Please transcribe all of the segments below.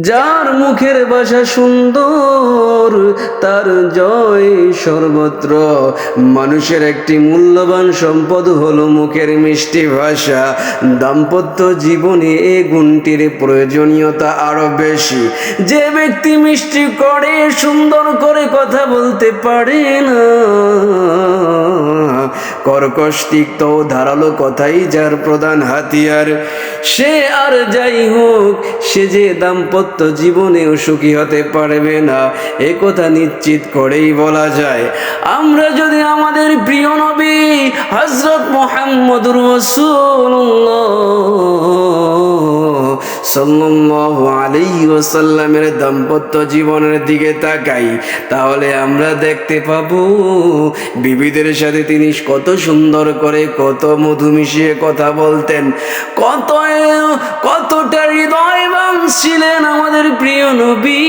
যার মুখের ভাষা সুন্দর, তার জয় সর্বত্র। মানুষের একটি মূল্যবান সম্পদ হলো মুখের মিষ্টি ভাষা। দাম্পত্য জীবনে এ গুণটির প্রয়োজনীয়তা আরও বেশি। যে ব্যক্তি মিষ্টি করে, সুন্দর করে কথা বলতে পারে না। কর্কশ, তিক্ত ধারালো কথাই যার প্রধান হাতিয়ার। সে আর যাই হোক, সে যে দাম্পত্য জীবনেও সুখী হতে পারবে না। এ কথা নিশ্চিত করেই বলা যায়। আমরা যদি আমাদের প্রিয় নবী হজরত মোহাম্মদ রসুল্লাহ ওয়াসাল্লামের দাম্পত্য জীবনের দিকে তাকাই, তাহলে আমরা দেখতে পাবো বিবিদের সাথে তিনি কত সুন্দর করে কত মধু মিশিয়ে কথা বলতেন। কত কতটা হৃদয়বান ছিলেন আমাদের প্রিয় নবী।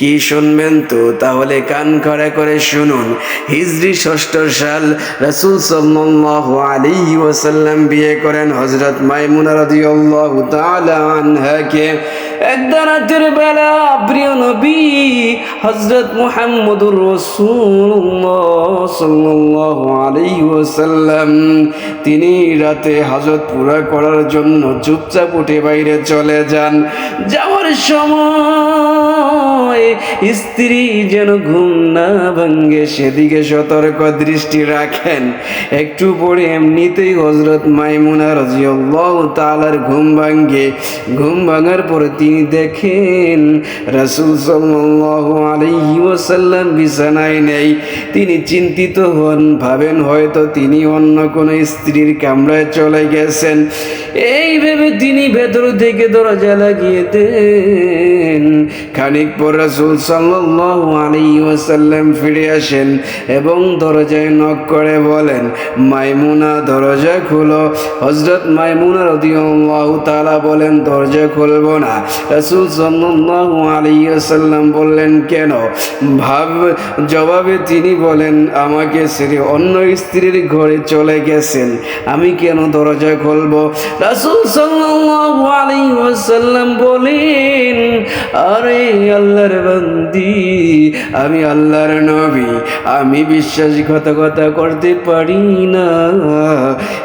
কি শুনবেন তো? তাহলে কান খড়া করে শুনুন। হিজরি ষষ্ঠ সাল রাসূল সাল্লাল্লাহু আলাইহি ওয়াসাল্লাম বিয়ে করেন হযরত মাইমুনা একদিন রাতের বেলা প্রিয় নবী হযরত মুহাম্মদুর রাসূলুল্লাহ সাল্লাল্লাহু আলাইহি তিনি রাতে হাজত পুরা করার জন্য চুপচাপ উঠে বাইরে চলে যান। যাওয়ার সময় স্ত্রী যেন ঘুম না ভাঙ্গে সেদিকে সতর্ক দৃষ্টি রাখেন। একটু পরে এমনিতেই হজরত মাইমুনা রাজিয়াল্লাহ তালার ঘুম ভাঙ্গে ঘুম ভাঙার পরে তিনি দেখেন, রাসূল সাল্লাল্লাহু আলাইহি ওয়াসাল্লাম বিছানায় নেই। তিনি চিন্তিত হন, ভাবেন হয়তো তিনি অন্য কোনো স্ত্রীর কামরায় চলে গেছেন। এই ভেবে তিনি ভেতর থেকে দরজা লাগিয়ে দেন। খানিক পর রাসূল সাল্লাল্লাহু আলাইহি ওয়াসাল্লাম ফিরে আসেন এবং দরজায় নক করে বলেন, মাইমুনা, দরজা খুলো। হযরত মাইমুনা রাদিয়াল্লাহু তাআলা বলেন, দরজা খুলবো না। রাসূল সাল্লাল্লাহু আলাইহি ওয়াসাল্লাম বললেন, কেন? ভাব, জবাবে তিনি বলেন, আমাকে ছেড়ে অন্য স্ত্রীর ঘরে চলে গেছেন। আমি কেন দরজা খুলবো? রাসূল সাল্লাল্লাহু আলাইহি ওয়াসাল্লাম বলেন, আরে আল্লাহর বান্দি। আমি আল্লাহর নবী, আমি বিশ্বাসঘাতকতা করতে পারি না।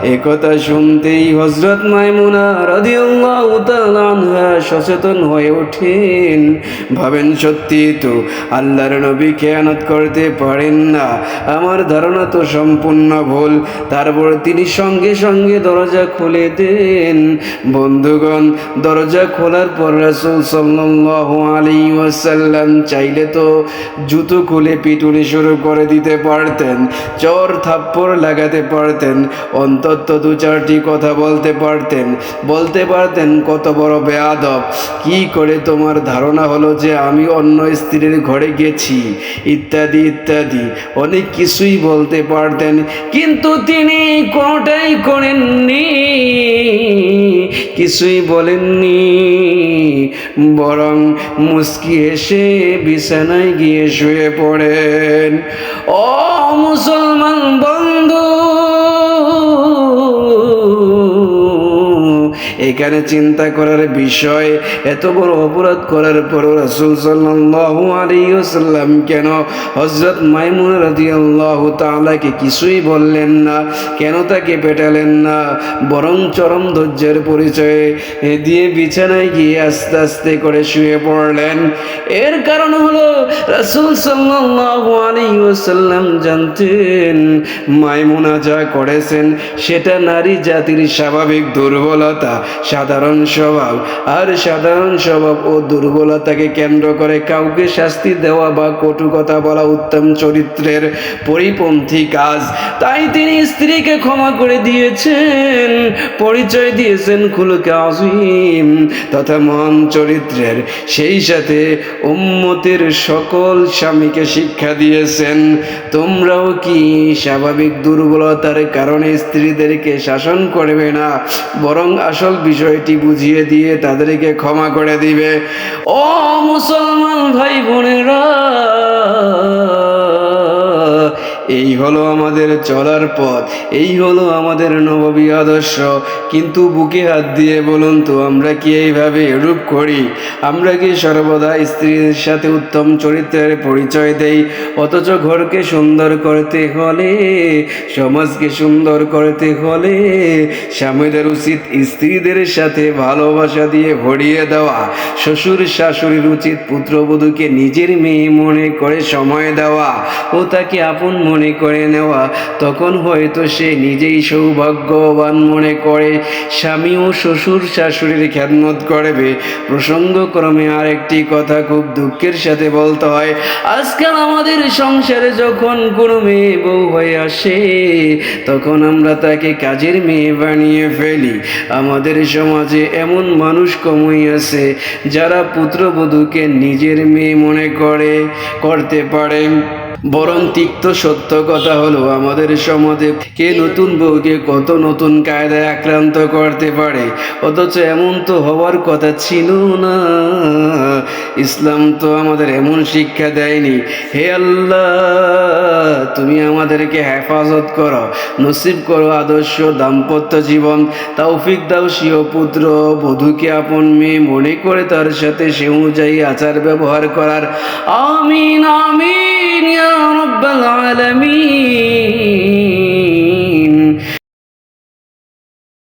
এ কথা শুনতেই হযরত মাইমুনা রাদিয়াল্লাহু সচেতন হয়ে ওঠেন। ভাবেন সত্যি তো আল্লাহর নবী খেয়ানত করতে পারেন না। আমার ধারণা তো সম্পূর্ণ ভুল। তারপর তিনি সঙ্গে সঙ্গে দরজা খুলে দেন। বন্ধুগণ, দরজা খোলার পর রাসূল সাল্লাল্লাহু আলাইহি ওয়াসাল্লাম চাইলে তো জুতো খুলে পিটুনি শুরু করে দিতে পারতেন, চর থাপ্পড় লাগাতে পারতেন, অন্তত দু চারটি কথা বলতে পারতেন বলতে পারতেন কত বড় বেয়াদব। কি করে তোমার ধারণা হলো যে আমি অন্য স্ত্রীর ঘরে গেছি? ইত্যাদি ইত্যাদি। অনেক কিছুই বলতে পারতেন, কিন্তু তিনি কোনোটাই করেননি, কিছুই বলেননি। বরং মুস্কি এসে বিছানায় গিয়ে শুয়ে পড়েন। ও মুসলমান! এখানে চিন্তা করার বিষয়, এত বড় অপরাধ করার পর রাসূল সাল্লাল্লাহু আলাইহি ওয়াসাল্লাম কেন হযরত মাইমুন রাদিয়াল্লাহু তাআলাকে কিছুই বললেন না, কেন তাকে পেটালেন না, বরং চরম ধৈর্যের পরিচয়ে দিয়ে বিছানায় গিয়ে আস্তে আস্তে করে শুয়ে পড়লেন। এর কারণ হলো রাসূল সাল্লাল্লাহু আলাইহি ওয়াসাল্লাম জানতেন মাইমুনা যা করেছেন, সেটা নারী জাতির স্বাভাবিক দুর্বলতা সাধারণ স্বভাব। আর সাধারণ স্বভাব ও দুর্বলতাকে কেন্দ্র করে কাউকে শাস্তি দেওয়া বা কটু কথা বলা উত্তম চরিত্রের পরিপন্থী কাজ। তাই তিনি স্ত্রীকে ক্ষমা করে দিয়েছেন, পরিচয় দিয়েছেন খুলকে আজিম তথা মহান চরিত্রের সেই সাথে উম্মতের সকল স্বামীকে শিক্ষা দিয়েছেন। তোমরাও কি স্বাভাবিক দুর্বলতার কারণে স্ত্রীদেরকে শাসন করবে না, বরং আসল বিষয়টি বুঝিয়ে দিয়ে তাদেরকে ক্ষমা করে দিবে। ও মুসলমান ভাই বোনেরা হলো আমাদের চলার পথ, এই হলো আমাদের নববী আদর্শ। কিন্তু বুকে হাত দিয়ে বলুন তো, আমরা কি এইভাবে এরূপ করি? আমরা কি সর্বদা স্ত্রীর সাথে উত্তম চরিত্রের পরিচয় দেই? অথচ ঘরকে সুন্দর করতে হলে, সমাজকে সুন্দর করতে হলে, স্বামীদের উচিত স্ত্রীদের সাথে ভালোবাসা দিয়ে ভরিয়ে দেওয়া। শ্বশুর শাশুড়ির উচিত পুত্রবধূকে নিজের মেয়ে মনে করে সময় দেওয়া। ও তাকে আপন মনে করে নেওয়া, তখন হয়তো সে নিজেই সৌভাগ্যবান মনে করে। স্বামী ও শ্বশুর শাশুড়ির খ্যাতমত করবে। প্রসঙ্গক্রমে আরেকটি কথা খুব দুঃখের সাথে বলতে হয়, আজকাল আমাদের সংসারে যখন কোনো মেয়ে বউ হয়ে আসে, তখন আমরা তাকে কাজের মেয়ে বানিয়ে ফেলি। আমাদের সমাজে এমন মানুষ কমই আছে, যারা পুত্রবধূকে নিজের মেয়ে মনে করে, করতে পারে। বরং তিক্ত সত্য কথা হলো, আমাদের সমাজে কে নতুন বউকে কত নতুন কায়দায় আক্রান্ত করতে পারে? অথচ এমন তো হওয়ার কথা ছিল না। ইসলাম তো আমাদের এমন শিক্ষা দেয়নি। হে আল্লাহ, তুমি আমাদেরকে হেফাজত করো, নসিব করো আদর্শ দাম্পত্য জীবন। তৌফিক দাও স্বীয় পুত্র, বধূকে আপন মেয়ে মনে করে তার সাথে সে অনুযায়ী আচার ব্যবহার করার। আমিন আমিন। العالمين يا رب العالمين.